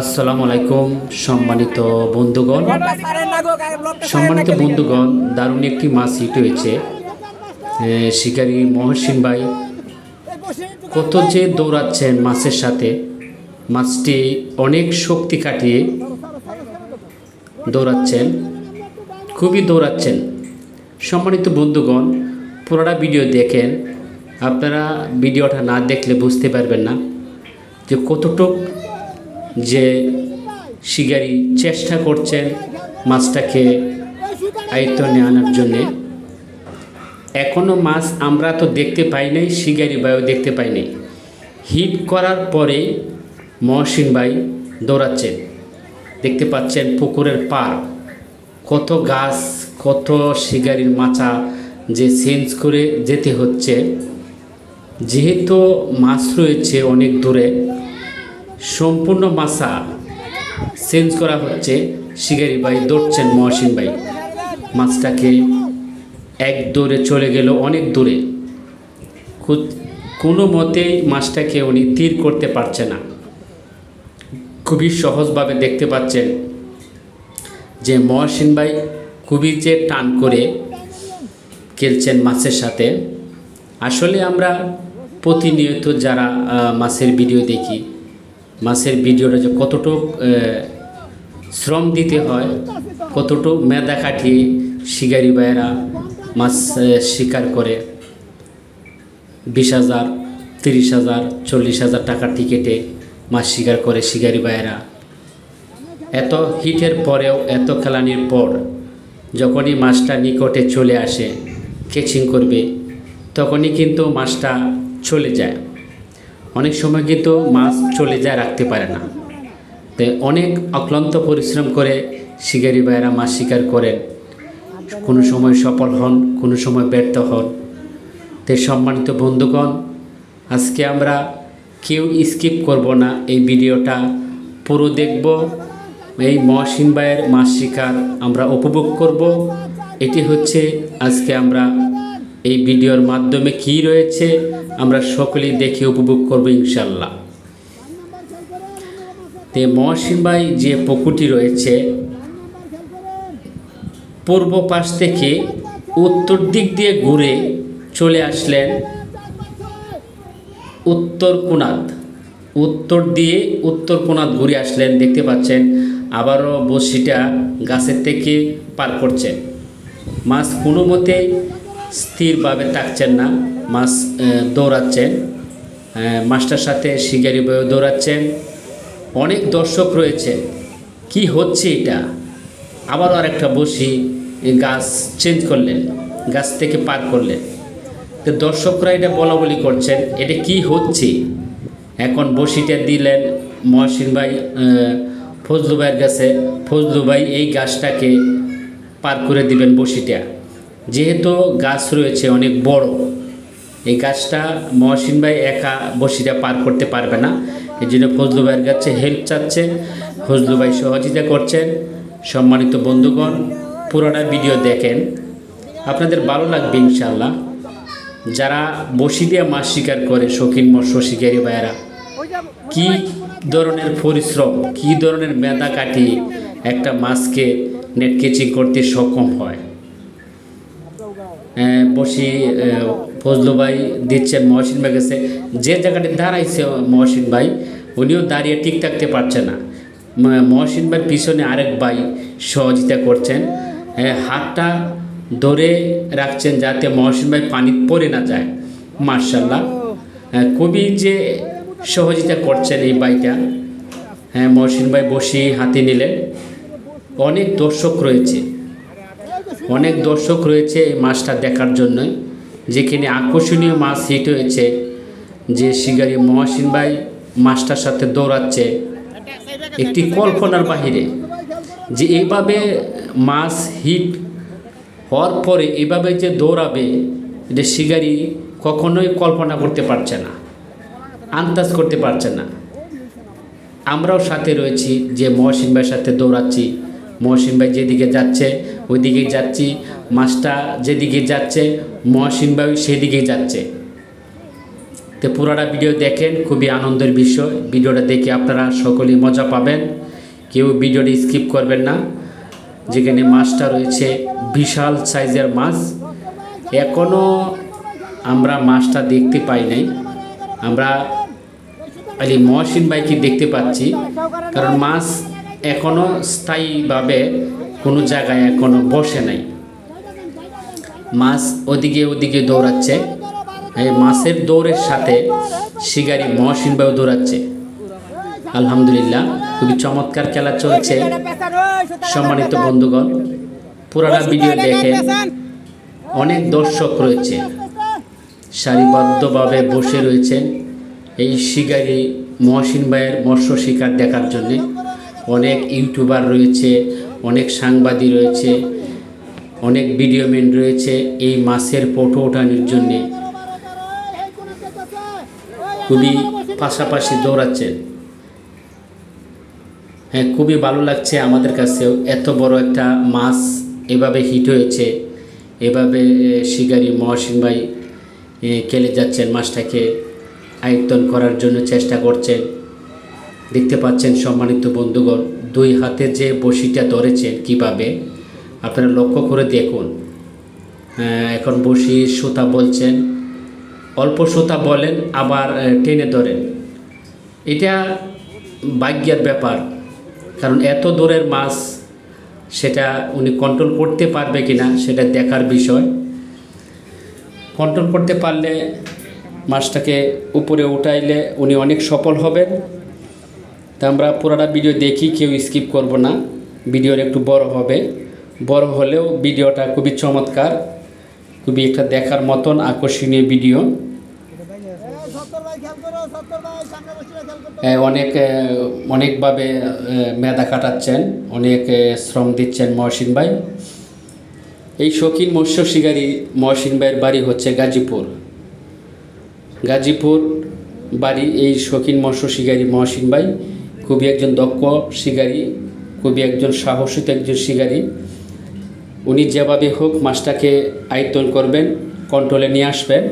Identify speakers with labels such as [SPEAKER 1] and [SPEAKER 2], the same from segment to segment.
[SPEAKER 1] আসসালামু আলাইকুম, সম্মানিত বন্ধুগণ। সম্মানিত বন্ধুগণ, দারুণ একটি মাছ হিট হয়েছে। শিকারী মহসিন ভাই, কত যে দৌড়াচ্ছেন মাছের সাথে। মাছটি অনেক শক্তি কাটিয়ে দৌড়াচ্ছেন, খুবই দৌড়াচ্ছেন। সম্মানিত বন্ধুগণ, পুরোটা ভিডিও দেখেন। আপনারা ভিডিওটা না দেখলে বুঝতে পারবেন না। যে কতটুক যে শিকারি চেষ্টা করছেন মাছটাকে আয়ত্তনে আনার জন্যে। এখনও মাছ আমরা তো দেখতে পাই নাই, শিকারি ভাইও দেখতে পাই নাই। হিট করার পরে মহসিন ভাই দৌড়াচ্ছেন। দেখতে পাচ্ছেন পুকুরের পার কত গাছ, কত শিকারির মাচা যে চেঞ্জ করে যেতে হচ্ছে। যেহেতু মাছ রয়েছে অনেক দূরে, সম্পূর্ণ মাছা চেঞ্জ করা হচ্ছে শিকারি ভাই দৌড়ছেন মহসিন ভাই। মাছটাকে এক দৌড়ে চলে গেল অনেক দূরে। কোনো মতেই মাছটাকে উনি তীর করতে পারছে না। খুবই সহজভাবে দেখতে পাচ্ছেন যে মহসিন ভাই খুবই যে টান করে খেলছেন মাছের সাথে। আসলে আমরা প্রতিনিয়ত যারা মাছের ভিডিও দেখি, মাছের ভিডিওটা যে কতটুক শ্রম দিতে হয়, কতটুক মেধা কাটিয়ে শিকারি ভাইয়েরা মাছ শিকার করে। বিশ হাজার, তিরিশ হাজার, চল্লিশ হাজার টাকার টিকিটে মাছ শিকার করে শিকারি ভাইয়েরা। এত হিটের পরেও, এত খেলানির পর যখনই মাছটা নিকটে চলে আসে কেচিং করবে, তখনই কিন্তু মাছটা চলে যায়। অনেক সময় কিন্তু মাছ চলে যায়, রাখতে পারে না। তো অনেক অক্লান্ত পরিশ্রম করে শিকারি ভাইয়েরা মাছ শিকার করেন। কোনো সময় সফল হন, কোনো সময় ব্যর্থ হন। তো সম্মানিত বন্ধুগণ, আজকে আমরা কেউ স্কিপ করব না, এই ভিডিওটা পুরো দেখব। এই মহসিন ভাইয়ের মাছ শিকার আমরা উপভোগ করব। এটি হচ্ছে আজকে আমরা এই ভিডিওর মাধ্যমে কি রয়েছে, আমরা সকলেই দেখে উপভোগ করব ইনশাল্লাহ তে মহসিন ভাই যে পুকুরটি রয়েছে, পূর্ব পাশ থেকে উত্তর দিক দিয়ে ঘুরে চলে আসলেন উত্তর কোনাত উত্তর দিয়ে উত্তর কোনাত ঘুরে আসলেন, দেখতে পাচ্ছেন, আবারও বসিটা গাছের থেকে পার করছেন। মাছ কোনো মতে স্থিরভাবে থাকছেন না মাছ দৌড়াচ্ছেন। মাছটার সাথে শিকারি বয়ে দৌড়াচ্ছেন। অনেক দর্শক রয়েছে। কি হচ্ছে এটা? আবারও আরেকটা বসি গাছ চেঞ্জ করলেন, গাছ থেকে পার করলেন। তো দর্শকরা এটা বলা বলি করছেন, এটা কি হচ্ছে? এখন বসিটা দিলেন মহসিন ভাই ফজলু ভাইয়ের কাছে। ফজলু ভাই এই গাছটাকে পার করে দিবেন বসিটা। যেহেতু গাছ রয়েছে অনেক বড়, এই গাছটা মহসিন ভাই একা বসিটা পার করতে পারবে না। এই জন্য ফজলু ভাইয়ের কাছে হেল্প চাচ্ছে। ফজলু ভাই সহযোগিতা করছেন। সম্মানিত বন্ধুগণ, পুরোটা ভিডিও দেখেন। আপনাদের ভালো লাগবে ইনশাল্লাহ যারা বসি দিয়ে মাছ শিকার করে, শৌখিন মৎস্য শিকারী ভাইয়েরা, কি ধরনের পরিশ্রম, কি ধরনের মেধা কাটিয়ে একটা মাছকে নেট কেচিং করতে সক্ষম হয়? বসি ফজলু ভাই দিচ্ছেন মহসিন ভাই কাছে যে জায়গাটি দাঁড়াইছে মহসিন ভাই, উনিও দাঁড়িয়ে ঠিক থাকতে পারছে না। মহসিন ভাইয়ের পিছনে আরেক ভাই সহযোগিতা করছেন। হাতটা ধরে রাখছেন যাতে মহসিন ভাই পানি পড়ে না যায়। মার্শাল্লাহ খুবই যে সহযোগিতা করছেন এই বাইটা হ্যাঁ মহসিন ভাই বসি হাতে নিলেন। অনেক দর্শক রয়েছে। অনেক দর্শক রয়েছে এই মাছটা দেখার জন্য যেখানে আকর্ষণীয় মাছ হিট হয়েছে যে শিকারি মহাসিন ভাই মাছটার সাথে দৌড়াচ্ছে। একটি কল্পনার বাহিরে যে এইভাবে মাছ হিট হওয়ার পরে এভাবে যে দৌড়াবে, এটা শিকারি কখনোই কল্পনা করতে পারছে না, আন্দাজ করতে পারছে না। আমরাও সাথে রয়েছি যে মহসিন ভাইয়ের সাথে দৌড়াচ্ছি। মহসিন ভাই যেদিকে যাচ্ছে ওইদিকে যাচ্ছি। মাছটা যেদিকে যাচ্ছে, মহসিন ভাই সেদিকেই যাচ্ছে। তো পুরোটা ভিডিও দেখেন, খুবই আনন্দের বিষয়। ভিডিওটা দেখে আপনারা সকলেই মজা পাবেন। কেউ ভিডিওটি স্কিপ করবেন না। যেখানে মাছটা রয়েছে, বিশাল সাইজের মাছ। এখনও আমরা মাছটা দেখতে পাই নাই। আমরা খালি মহসিন ভাইকে দেখতে পাচ্ছি। কারণ মাছ এখনও স্থায়ীভাবে কোনো জায়গায় এখনও বসে নাই। মাছ ওদিকে ওদিকে দৌড়াচ্ছে। এই মাছের দৌড়ের সাথে শিকারি মহসিন বাবু দৌড়াচ্ছে। আলহামদুলিল্লাহ, খুবই চমৎকার খেলা চলছে। সম্মানিত বন্ধুগণ পুরাটা ভিডিও দেখে অনেক দর্শক রয়েছে, সারিবদ্ধভাবে বসে রয়েছেন এই শিকারি মহসিন ভাইয়ের মৎস্য শিকার দেখার জন্যে। অনেক ইউটিউবার রয়েছে, অনেক সাংবাদিক রয়েছে, অনেক ভিডিওম্যান রয়েছে এই মাছের ফটো ওঠানোর জন্যে। খুবই পাশাপাশি দৌড়াচ্ছেন। হ্যাঁ খুবই ভালো লাগছে আমাদের কাছেও। এত বড় একটা মাছ এভাবে হিট হয়েছে, এভাবে শিকারি মহসিন ভাই খেলে যাচ্ছেন মাছটাকে আয়ত্তন করার জন্য চেষ্টা করছেন। দেখতে পাচ্ছেন সম্মানিত বন্ধুগণ, দুই হাতে যে বড়শিটা ধরেছেন কীভাবে? আপনারা লক্ষ্য করে দেখুন। এখন বসি সুতা বলছেন, অল্প সুতা বলেন, আবার টেনে ধরেন। এটা ভাগ্যের ব্যাপার, কারণ এত দূরের মাছ সেটা উনি কন্ট্রোল করতে পারবে কি না সেটা দেখার বিষয়। কন্ট্রোল করতে পারলে মাছটাকে উপরে উঠাইলে উনি অনেক সফল হবেন। তা আমরা পুরোটা ভিডিও দেখি, কেউ স্কিপ করব না। ভিডিওর একটু বড় হবে। বড় হলেও ভিডিওটা খুবই চমৎকার, খুবই একটা দেখার মতন আকর্ষণীয় ভিডিও অনেক অনেকভাবে মেধা কাটাচ্ছেন অনেক শ্রম দিচ্ছেন মহসিন ভাই। এই শৌখিন মৎস্য শিকারী মহসিন ভাইয়ের বাড়ি হচ্ছে গাজীপুর। গাজীপুর বাড়ি এই শৌখিন মৎস্য শিকারী মহসিন ভাই খুবই একজন দক্ষ শিকারী খুবই একজন সাহসিত একজন শিকারী। উনি যেভাবে হোক মাছটাকে আয়ত্তন করবেন কন্ট্রোলে নিয়ে আসবেন।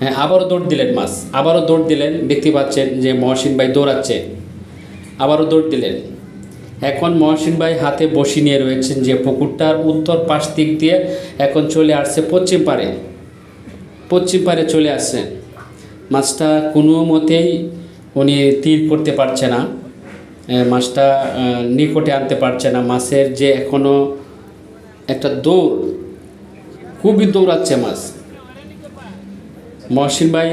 [SPEAKER 1] হ্যাঁ আবারও দৌড় দিলেন মাছ, আবারও দৌড় দিলেন। দেখতে পাচ্ছেন যে মহসিন ভাই দৌড়াচ্ছে। আবারও দৌড় দিলেন। এখন মহসিন ভাই হাতে বসি নিয়ে রয়েছেন যে পুকুরটার উত্তর পাশ দিক দিয়ে এখন চলে আসছে পশ্চিম পারে পশ্চিম পারে চলে আসছেন মাছটা কোনো মতেই উনি তীর করতে পারছে না। মাছটা নিকটে আনতে পারছে না। মাছের যে এখনও একটা দৌড়, খুবই দৌড়াচ্ছে মাছ। মহসিন ভাই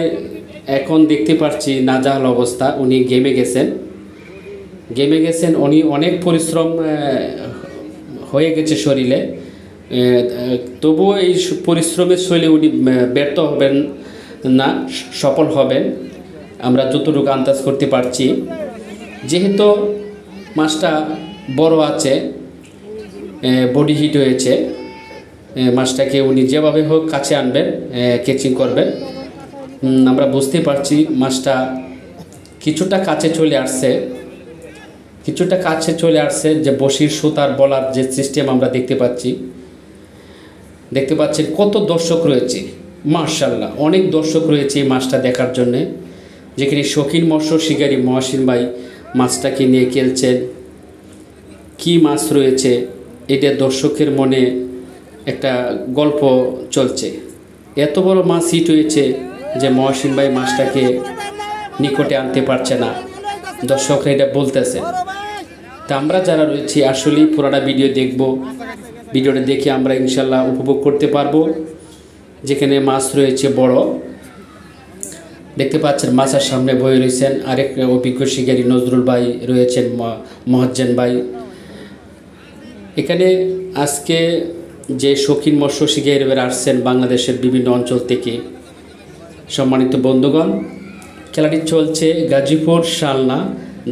[SPEAKER 1] এখন দেখতে পাচ্ছি নাজাহাল অবস্থা। উনি গেমে গেছেন। গেমে গেছেন, উনি অনেক পরিশ্রম হয়ে গেছে শরীরে। তবুও এই পরিশ্রমের শৈলী উনি ব্যর্থ হবেন না, সফল হবেন। আমরা যতটুকু আন্দাজ করতে পারছি। যেহেতু মাছটা বড় আছে বডি হিট হয়েছে মাছটাকে উনি যেভাবে হোক কাছে আনবেন কেচিং করবেন। আমরা বুঝতে পারছি মাছটা কিছুটা কাছে চলে আসছে। কিছুটা কাছে চলে আসছে যে বসির সুতার বলার যে সিস্টেম আমরা দেখতে পাচ্ছি। দেখতে পাচ্ছেন কত দর্শক রয়েছে মার্শাল্লাহ অনেক দর্শক রয়েছে এই মাছটা দেখার জন্যে। যেখানে শৌখিন মৎস্য শিকারী মহাসিন ভাই মাছটাকে নিয়ে খেলছেন কি মাছ রয়েছে? এটা দর্শকের মনে একটা গল্প চলছে। এত বড় মাছ হিট হয়েছে যে মহসিন ভাই মাছটাকে নিকটে আনতে পারছে না। দর্শকরা এটা বলতেছে। তা আমরা যারা রয়েছি, আসলেই পুরাটা ভিডিও দেখব। ভিডিওটা দেখে আমরা ইনশাল্লাহ উপভোগ করতে পারব। যেখানে মাছ রয়েছে বড় দেখতে পাচ্ছেন মাছের সামনে বয়ে রয়েছেন আরেক অভিজ্ঞ শিকারী নজরুল ভাই রয়েছেন মহাজ্জেন ভাই। এখানে আজকে যে শৌখিন মৎস্য শিকারীরা আসছেন বাংলাদেশের বিভিন্ন অঞ্চল থেকে। সম্মানিত বন্ধুগণ, খেলাটি চলছে গাজীপুর শালনা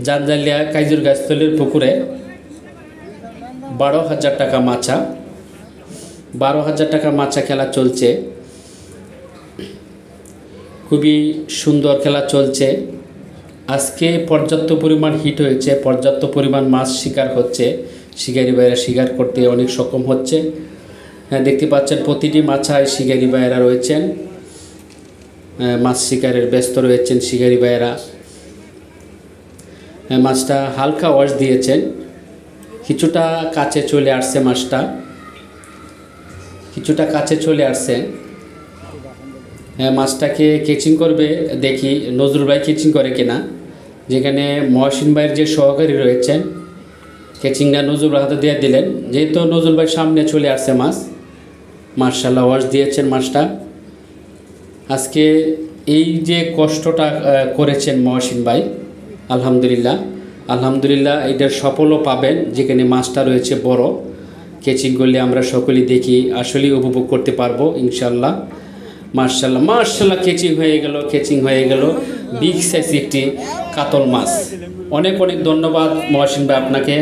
[SPEAKER 1] জানজালিয়া কাইজুর গাছতলির পুকুরে। বারো হাজার টাকা মাছা বারো হাজার টাকা মাছা খেলা চলছে। খুবই সুন্দর খেলা চলছে। আজকে পর্যাপ্ত পরিমাণ হিট হয়েছে পর্যাপ্ত পরিমাণ মাছ শিকার হচ্ছে। শিকারি ভাইয়েরা শিকার করতে অনেক সক্ষম হচ্ছে। হ্যাঁ দেখতে পাচ্ছেন প্রতিটি মাছায় শিকারি ভাইয়েরা রয়েছেন। মাছ শিকারের ব্যস্ত রয়েছেন শিকারী ভাইয়েরা। আহ, মাছটা হালকা ওয়াশ দিয়েছেন। কিছুটা কাছে চলে আসছে মাছটা। কিছুটা কাছে চলে আসছে। মাছটাকে কেচিং করবে, দেখি নজরুল ভাই কেচিং করে কিনা। যেখানে মহসিন ভাইয়ের যে সহকারী রয়েছেন কেচিংটা নজরুল হাতে দিয়ে দিলেন। যেহেতু নজরুল ভাই সামনে চলে আসছে মাছ মার্শাল্লাহ ওয়াশ দিয়েছেন মাছটা। আজকে এই যে কষ্টটা করেছেন মহসিন ভাই, আলহামদুলিল্লাহ। আলহামদুলিল্লাহ এটার সফলও পাবেন, যেখানে মাছটা রয়েছে বড়। কেচিং করলে আমরা সকলেই দেখি, আসলেই উপভোগ করতে পারব ইনশাল্লাহ মার্শাল্লাহ মার্শাল্লাহ কেচিং হয়ে গেল কেচিং হয়ে গেল। বিগ সাইজ একটি কাতল মাছ। অনেক অনেক ধন্যবাদ মহাসিন ভাই আপনাকে।